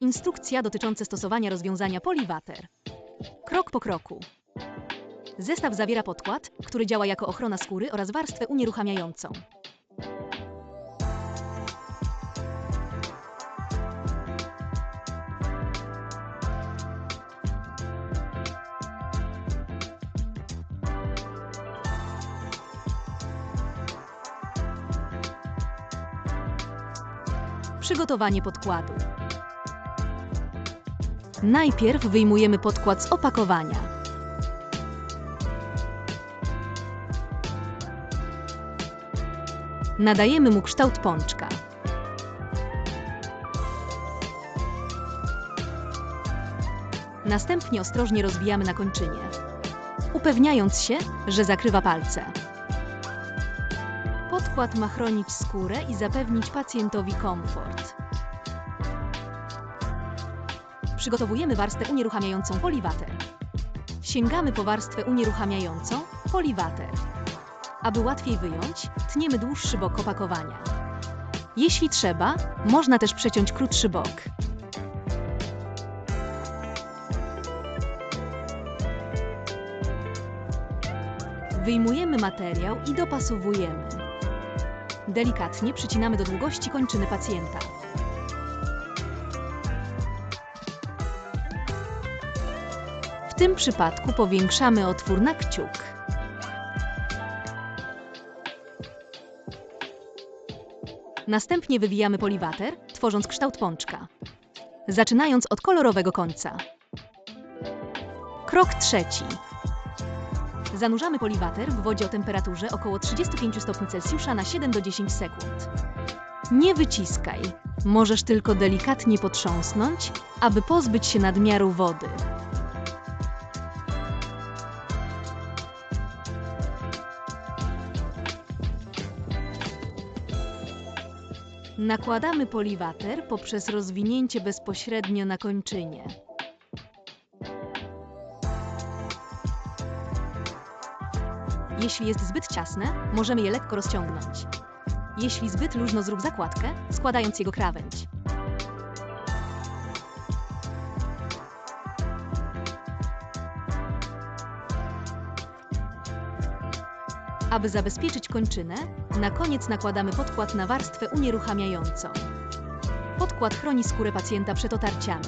Instrukcja dotycząca stosowania rozwiązania Poliwater. Krok po kroku. Zestaw zawiera podkład, który działa jako ochrona skóry oraz warstwę unieruchamiającą. Przygotowanie podkładu. Najpierw wyjmujemy podkład z opakowania. Nadajemy mu kształt pączka. Następnie ostrożnie rozwijamy na kończynie, upewniając się, że zakrywa palce. Podkład ma chronić skórę i zapewnić pacjentowi komfort. Przygotowujemy warstwę unieruchamiającą Poliwater. Sięgamy po warstwę unieruchamiającą Poliwater. Aby łatwiej wyjąć, tniemy dłuższy bok opakowania. Jeśli trzeba, można też przeciąć krótszy bok. Wyjmujemy materiał i dopasowujemy. Delikatnie przycinamy do długości kończyny pacjenta. Tym przypadku powiększamy otwór na kciuk. Następnie wywijamy poliwater, tworząc kształt pączka. Zaczynając od kolorowego końca. Krok trzeci. Zanurzamy poliwater w wodzie o temperaturze około 35 stopni Celsjusza na 7 do 10 sekund. Nie wyciskaj. Możesz tylko delikatnie potrząsnąć, aby pozbyć się nadmiaru wody. Nakładamy poliwater poprzez rozwinięcie bezpośrednio na kończynie. Jeśli jest zbyt ciasne, możemy je lekko rozciągnąć. Jeśli zbyt luźno, zrób zakładkę, składając jego krawędź. Aby zabezpieczyć kończynę, na koniec nakładamy podkład na warstwę unieruchamiającą. Podkład chroni skórę pacjenta przed otarciami.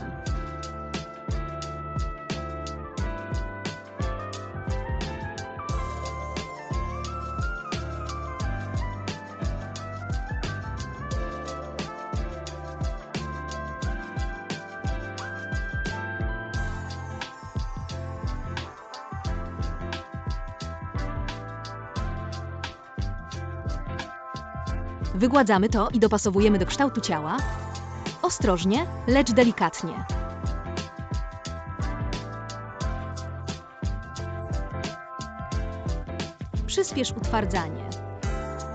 Wygładzamy to i dopasowujemy do kształtu ciała. Ostrożnie, lecz delikatnie. Przyspiesz utwardzanie.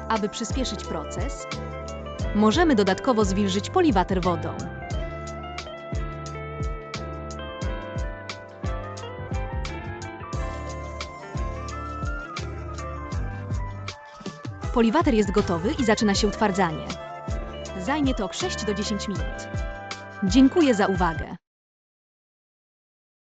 Aby przyspieszyć proces, możemy dodatkowo zwilżyć poliwater wodą. Poliwater jest gotowy i zaczyna się utwardzanie. Zajmie to 6 do 10 minut. Dziękuję za uwagę.